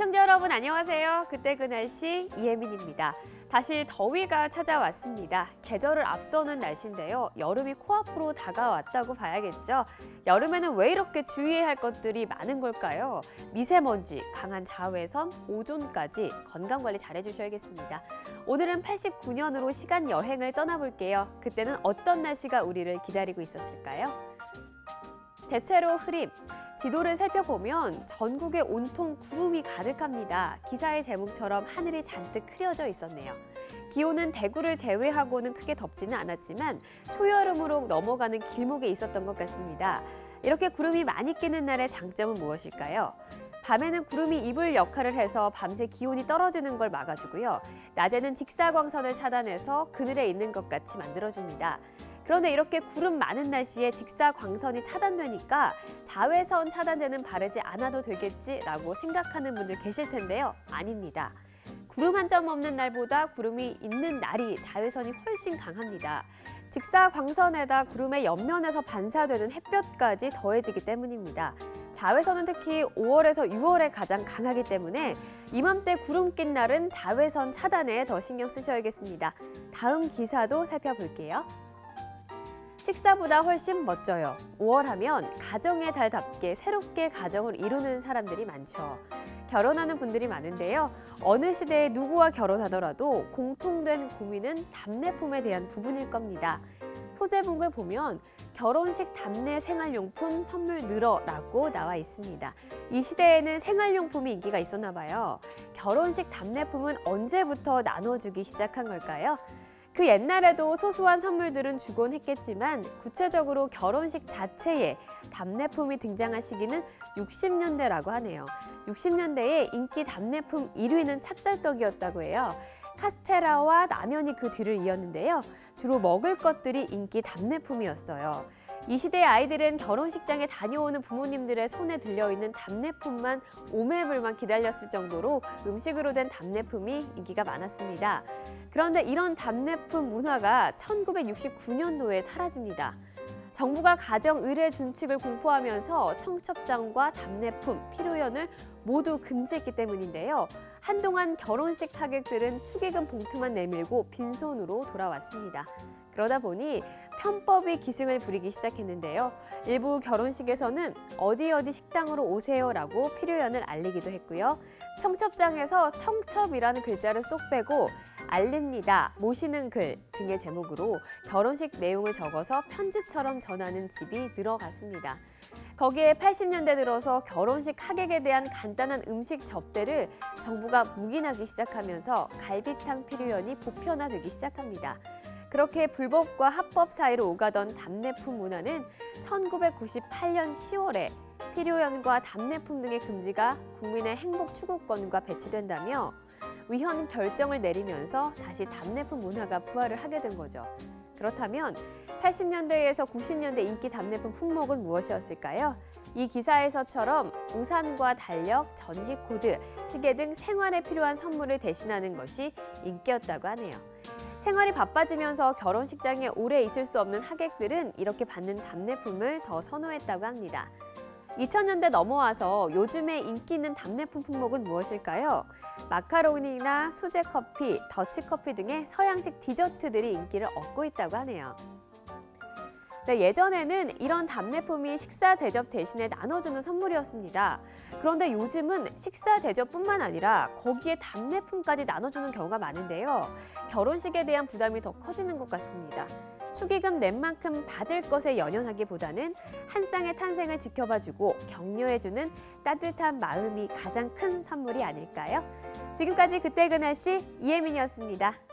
여러분 안녕하세요. 그때 그 날씨 이혜민입니다. 다시 더위가 찾아왔습니다. 계절을 앞서는 날씨인데요. 여름이 코앞으로 다가왔다고 봐야겠죠. 여름에는 왜 이렇게 주의해야 할 것들이 많은 걸까요? 미세먼지, 강한 자외선, 오존까지 건강 관리 잘 해주셔야겠습니다. 오늘은 89년으로 시간 여행을 떠나볼게요. 그때는 어떤 날씨가 우리를 기다리고 있었을까요? 대체로 흐림. 지도를 살펴보면 전국에 온통 구름이 가득합니다. 기사의 제목처럼 하늘이 잔뜩 흐려져 있었네요. 기온은 대구를 제외하고는 크게 덥지는 않았지만 초여름으로 넘어가는 길목에 있었던 것 같습니다. 이렇게 구름이 많이 끼는 날의 장점은 무엇일까요? 밤에는 구름이 이불 역할을 해서 밤새 기온이 떨어지는 걸 막아주고요. 낮에는 직사광선을 차단해서 그늘에 있는 것 같이 만들어줍니다. 그런데 이렇게 구름 많은 날씨에 직사광선이 차단되니까 자외선 차단제는 바르지 않아도 되겠지라고 생각하는 분들 계실 텐데요. 아닙니다. 구름 한 점 없는 날보다 구름이 있는 날이 자외선이 훨씬 강합니다. 직사광선에다 구름의 옆면에서 반사되는 햇볕까지 더해지기 때문입니다. 자외선은 특히 5월에서 6월에 가장 강하기 때문에 이맘때 구름 낀 날은 자외선 차단에 더 신경 쓰셔야겠습니다. 다음 기사도 살펴볼게요. 식사보다 훨씬 멋져요. 5월 하면 가정의 달답게 새롭게 가정을 이루는 사람들이 많죠. 결혼하는 분들이 많은데요. 어느 시대에 누구와 결혼하더라도 공통된 고민은 답례품에 대한 부분일 겁니다. 소제목을 보면 결혼식 답례 생활용품 선물 늘어라고 나와 있습니다. 이 시대에는 생활용품이 인기가 있었나 봐요. 결혼식 답례품은 언제부터 나눠주기 시작한 걸까요? 그 옛날에도 소소한 선물들은 주곤 했겠지만 구체적으로 결혼식 자체에 답례품이 등장한 시기는 60년대라고 하네요. 60년대에 인기 답례품 1위는 찹쌀떡이었다고 해요. 카스테라와 라면이 그 뒤를 이었는데요. 주로 먹을 것들이 인기 답례품이었어요. 이 시대의 아이들은 결혼식장에 다녀오는 부모님들의 손에 들려있는 답례품만 오매불만 기다렸을 정도로 음식으로 된 답례품이 인기가 많았습니다. 그런데 이런 답례품 문화가 1969년도에 사라집니다. 정부가 가정 의례 준칙을 공포하면서 청첩장과 답례품, 필요연을 모두 금지했기 때문인데요. 한동안 결혼식 하객들은 축의금 봉투만 내밀고 빈손으로 돌아왔습니다. 그러다 보니 편법이 기승을 부리기 시작했는데요. 일부 결혼식에서는 어디 어디 식당으로 오세요라고 필요연을 알리기도 했고요. 청첩장에서 청첩이라는 글자를 쏙 빼고 알립니다, 모시는 글 등의 제목으로 결혼식 내용을 적어서 편지처럼 전하는 집이 늘어갔습니다. 거기에 80년대 들어서 결혼식 하객에 대한 간단한 음식 접대를 정부가 묵인하기 시작하면서 갈비탕 필요연이 보편화되기 시작합니다. 그렇게 불법과 합법 사이로 오가던 답례품 문화는 1998년 10월에 필요연과 답례품 등의 금지가 국민의 행복 추구권과 배치된다며 위헌 결정을 내리면서 다시 답례품 문화가 부활을 하게 된 거죠. 그렇다면 80년대에서 90년대 인기 답례품 품목은 무엇이었을까요? 이 기사에서처럼 우산과 달력, 전기 코드, 시계 등 생활에 필요한 선물을 대신하는 것이 인기였다고 하네요. 생활이 바빠지면서 결혼식장에 오래 있을 수 없는 하객들은 이렇게 받는 답례품을 더 선호했다고 합니다. 2000년대 넘어와서 요즘에 인기 있는 답례품 품목은 무엇일까요? 마카로니나 수제 커피, 더치 커피 등의 서양식 디저트들이 인기를 얻고 있다고 하네요. 네, 예전에는 이런 답례품이 식사 대접 대신에 나눠주는 선물이었습니다. 그런데 요즘은 식사 대접뿐만 아니라 거기에 답례품까지 나눠주는 경우가 많은데요. 결혼식에 대한 부담이 더 커지는 것 같습니다. 축의금 낸 만큼 받을 것에 연연하기보다는 한 쌍의 탄생을 지켜봐주고 격려해주는 따뜻한 마음이 가장 큰 선물이 아닐까요? 지금까지 그때 그날씨 이혜민이었습니다.